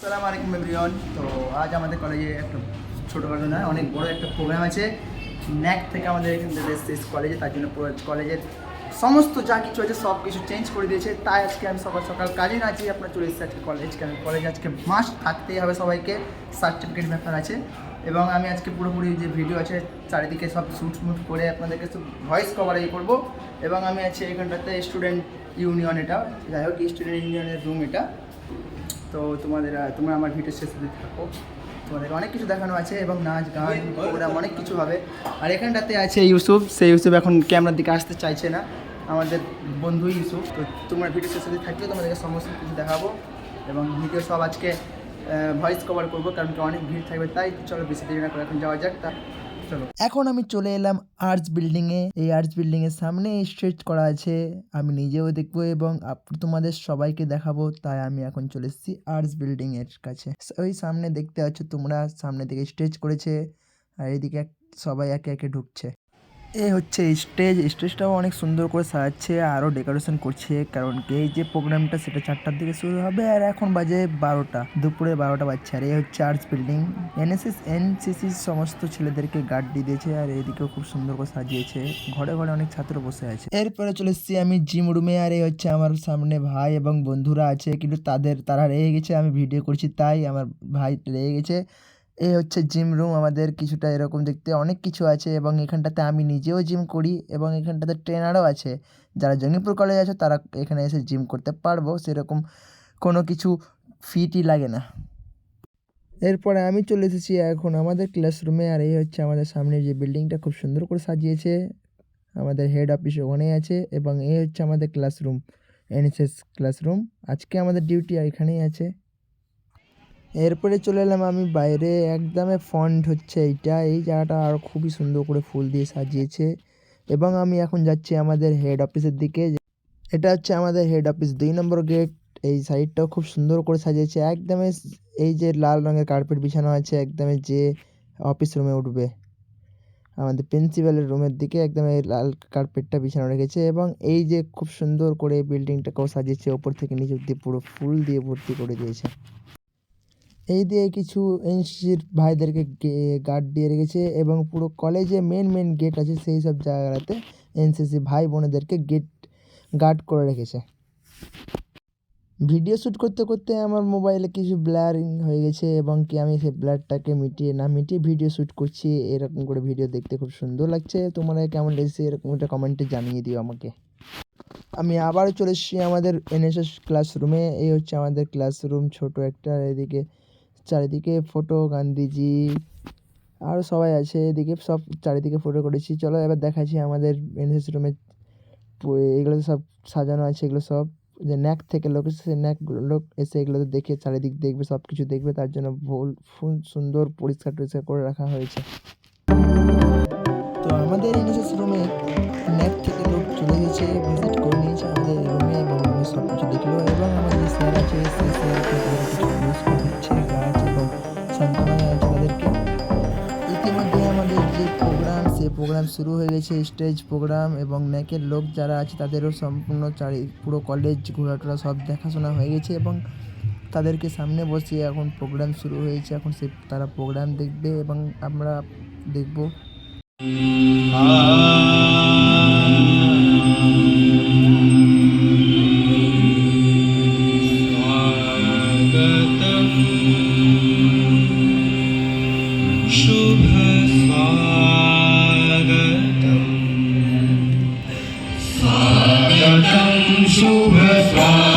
আসসালামু আলাইকুম এভরিওয়ান তো আজ আমাদের কলেজে একটা ছোটোখাটো নয়, অনেক বড় একটা প্রোগ্রাম আছে। ন্যাক থেকে আমাদের এখান থেকে কলেজে তার জন্য কলেজের সমস্ত যা কিছু আছে, সব কিছু চেঞ্জ করে দিয়েছে। তাই আজকে আমি সকাল সকাল কাজে না আছি আপনার চলে এসেছি আজকে কলেজ কেন কলেজ আজকে মাস্ট থাকতেই হবে সবাইকে। সার্টিফিকেট ব্যাপার আছে। এবং আমি আজকে পুরোপুরি যে ভিডিও আছে, চারিদিকে সব শ্যুট মুট করে আপনাদেরকে সব ভয়েস কভার কভারেজ করব। এবং আমি আছি এখানটাতে স্টুডেন্ট ইউনিয়ন এটা। যাই হোক স্টুডেন্ট ইউনিয়নের রুম এটা। তো তোমাদের তোমরা আমার ভিডিও শেষ অবধি থাকো। তোমাদের অনেক কিছু দেখানো আছে এবং নাচ, গান প্রোগ্রাম অনেক কিছু হবে। আর এখানটাতে আছে ইউসুফ। সেই ইউসুফ এখন ক্যামেরার দিকে আসতে চাইছে না। আমাদের বন্ধু ইউসুফ। তো তোমরা ভিডিও শেষ অবধি থাকলে তোমাদেরকে সমস্ত কিছু দেখাবো। এবং ভিডিও সব আজকে ভয়েস কভার করব, কারণ কি অনেক ভিড় থাকবে। তাই চলো বেশি দেরি না করে এখন যাওয়া যাক। তা এখন আমি চলে এলাম আর্টস বিল্ডিং এ। এই আর্টস বিল্ডিং এর সামনে স্ট্রেচ করা আছে। আমি নিজেও দেখব এবং তোমাদের সবাইকে দেখাবো, তাই আমি এখন চলে এসেছি আর্টস বিল্ডিং এর কাছে। ওই সামনে দেখতে পাচ্ছ তোমরা, সামনে দিকে স্ট্রেচ করেছে। আর এদিকে সবাই একে একে ঢুকছে। এ হচ্ছে স্টেজ। স্টেজটাও অনেক সুন্দর করে সাজাচ্ছে, আরও ডেকোরেশন করছে, কারণ এই যে প্রোগ্রামটা সেটা চারটার দিকে শুরু হবে আর এখন বাজে বারোটা, দুপুরে বারোটা বাজছে। আর এই হচ্ছে আর্টস বিল্ডিং। এনএসএস, এনসিসি সমস্ত ছেলেদেরকে গার্ড দিয়ে দিয়েছে আর এদিকেও খুব সুন্দর করে সাজিয়েছে। ঘরে ঘরে অনেক ছাত্র বসে আছে। এরপরে চলে এসেছি আমি জিম রুমে আর এই হচ্ছে আমার সামনে ভাই এবং বন্ধুরা আছে, কিন্তু তাদের, তারা রেগে গেছে, আমি ভিডিও করছি, তাই আমার ভাই রেগে গেছে। এই হচ্ছে জিম রুম আমাদের কিছুটা এরকম দেখতে অনেক কিছু আছে এবং এখানটাতে আমি নিজেও জিম করি এবং এখানটাতে ট্রেনারও আছে। যারা জঙ্গিপুর কলেজ আছে, তারা এখানে এসে জিম করতে পারব, সেরকম কোনো কিছু ফিটি লাগে না। এরপরে আমি চলে এসেছি এখন আমাদের ক্লাসরুমে আর এই হচ্ছে আমাদের সামনে যে বিল্ডিংটা খুব সুন্দর করে সাজিয়েছে। আমাদের হেড অফিস ওখানেই আছে এবং এই হচ্ছে আমাদের ক্লাসরুম এনএসএস ক্লাসরুম আজকে আমাদের ডিউটি এখানেই আছে। এরপরে চলে এলাম আমি বাইরে। একদমে ফন্ট হচ্ছে এইটা। এই জায়গাটা আরও খুবই সুন্দর করে ফুল দিয়ে সাজিয়েছে। এবং আমি এখন যাচ্ছি আমাদের হেড অফিসের দিকে। এটা হচ্ছে আমাদের হেড অফিস দুই নম্বর গেট এই সাইডটাও খুব সুন্দর করে সাজিয়েছে। একদমে এই যে লাল রঙের কার্পেট বিছানো আছে, একদমে যে অফিস রুমে উঠবে। আমাদের প্রিন্সিপালের রুমের দিকে একদম এই লাল কার্পেটটা বিছানো রেখেছে। এবং এই যে খুব সুন্দর করে বিল্ডিংটাকেও সাজিয়েছে, ওপর থেকে নিচ অব্দি পুরো ফুল দিয়ে ভর্তি করে দিয়েছে। এই দিয়ে কিছু এনসিসির ভাইদেরকে গার্ড দিয়ে রেখেছে এবং পুরো কলেজে মেন মেন গেট আছে সেই সব জায়গাতে এনসিসি ভাই বোনেদেরকে গেট গার্ড করে রেখেছে। ভিডিও শ্যুট করতে করতে আমার মোবাইলে কিছু ব্লারিং হয়ে গেছে এবং কি আমি সেই ব্লারটাকে মিটিয়ে, না মিটিয়ে ভিডিও শ্যুট করছি, এরকম করে ভিডিও দেখতে খুব সুন্দর লাগছে। তোমরা কেমন লেগেছে এরকম একটা কমেন্টে জানিয়ে দিও আমাকে। আমি আবারও চলে এসেছি আমাদের এনএসএস ক্লাসরুমে এই হচ্ছে আমাদের ক্লাসরুম ছোট একটা, এদিকে চারিদিকে ফটো গান্ধীজি আরও সবাই আছে, এদিকে সব চারিদিকে ফটো করেছি। চলো এবার দেখাচ্ছি আমাদের এনএসএস রুমে এগুলো সব সাজানো আছে, এগুলো সব যে ন্যাক থেকে লোক এসেছে ন্যাক লোক এসে এগুলো দেখে চারিদিক দেখবে সব কিছু দেখবে, তার জন্য ভুল ফুল সুন্দর পরিষ্কার টরিষ্কার করে রাখা হয়েছে। তো আমাদের এনএসএস রুমে ন্যাক থেকে লোক চলে গেছে ভিজিট করে নিয়েছে আমাদের রুমে এবং সব কিছু দেখল, এবং আমাদের স্যার আছে সান্ত্বনা আছে তাদেরকে ইতিমধ্যে আমাদের যে প্রোগ্রাম, সে প্রোগ্রাম শুরু হয়ে গেছে, স্টেজ প্রোগ্রাম এবং ন্যাকের লোক যারা আছে, তাদেরও সম্পূর্ণ চারি, পুরো কলেজ ঘোরাটোরা সব দেখাশোনা হয়ে গেছে এবং তাদেরকে সামনে বসিয়ে এখন প্রোগ্রাম শুরু হয়েছে। এখন সে, তারা প্রোগ্রাম দেখবে এবং আমরা দেখব। Sonnenschube frei.